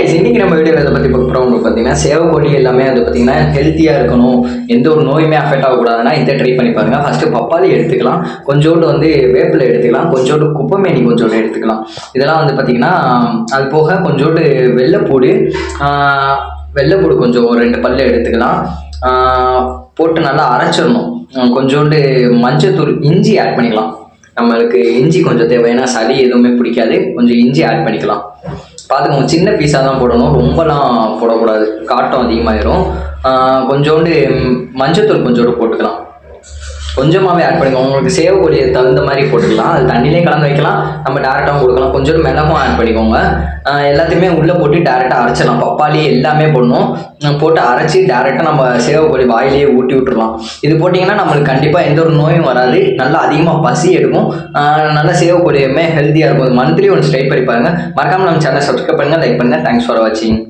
Guys இன்னைக்கு நம்ம வீடியோவில் இதை பற்றி பார்க்க போகிறோம் பார்த்தீங்கன்னா சேவக்கொடி எல்லாமே வந்து பார்த்தீங்கன்னா ஹெல்த்தியாக இருக்கணும். எந்த ஒரு நோயுமே அஃபெக்ட் ஆகக்கூடாதுன்னா இதை ட்ரை பண்ணி பாருங்க. ஃபஸ்ட்டு பப்பாளி எடுத்துக்கலாம். கொஞ்சோண்டு வந்து வேப்பில் எடுத்துக்கலாம். கொஞ்சோண்டு குப்பமேனி கொஞ்சோண்டு எடுத்துக்கலாம். இதெல்லாம் வந்து பார்த்தீங்கன்னா அது போக கொஞ்சோண்டு வெள்ளைப்பூடு வெள்ளைப்பூடு கொஞ்சம் ஒரு ரெண்டு பல்லு எடுத்துக்கலாம். போட்டு நல்லா அரைச்சிடணும். கொஞ்சோண்டு மஞ்சத்தூள் இஞ்சி ஆட் பண்ணிக்கலாம். நம்மளுக்கு இஞ்சி கொஞ்சம் தேவை. ஏன்னா சளி எதுவுமே பிடிக்காது. கொஞ்சம் இஞ்சி ஆட் பண்ணிக்கலாம். பார்த்துக்கோங்க சின்ன பீஸாக தான் போடணும். ரொம்பலாம் போடக்கூடாது. காட்டம் அதிகமாயிரும். கொஞ்சோண்டு மஞ்சத்தூள் கொஞ்சோண்டு போட்டுக்கலாம். கொஞ்சமாகவே ஆட் பண்ணிக்கோங்க. உங்களுக்கு சேவக்கூடிய தகுந்த மாதிரி போட்டுக்கலாம். அது தண்ணியிலே கலந்து வைக்கலாம். நம்ம டேரெக்டாகவும் கொடுக்கலாம். கொஞ்சம் மிளகும் ஆட் பண்ணிக்கோங்க. எல்லாத்தையுமே உள்ளே போட்டு டேரெக்டாக அரைச்சிடலாம். பப்பாளி எல்லாமே போடணும். போட்டு அரைச்சி டேரெக்டாக நம்ம சேவக்கொடி வாயிலேயே ஊட்டி விட்டுறலாம். இது போட்டிங்கன்னா நம்மளுக்கு கண்டிப்பாக எந்த ஒரு நோயும் வராது. நல்லா அதிகமாக பசி எடுக்கும். நல்லா நல்லா சேவக்கொடியுமே ஹெல்த்தியாக இருக்கும். மந்த்லி ஒன்று ஸ்ட்ரைட் பண்ணி பாருங்க. மறக்காமல் நம்ம சேனல் சப்ஸ்கிரைப் பண்ணுங்கள் லைக் பண்ணுங்கள் தேங்க்ஸ் ஃபார் வாட்சிங்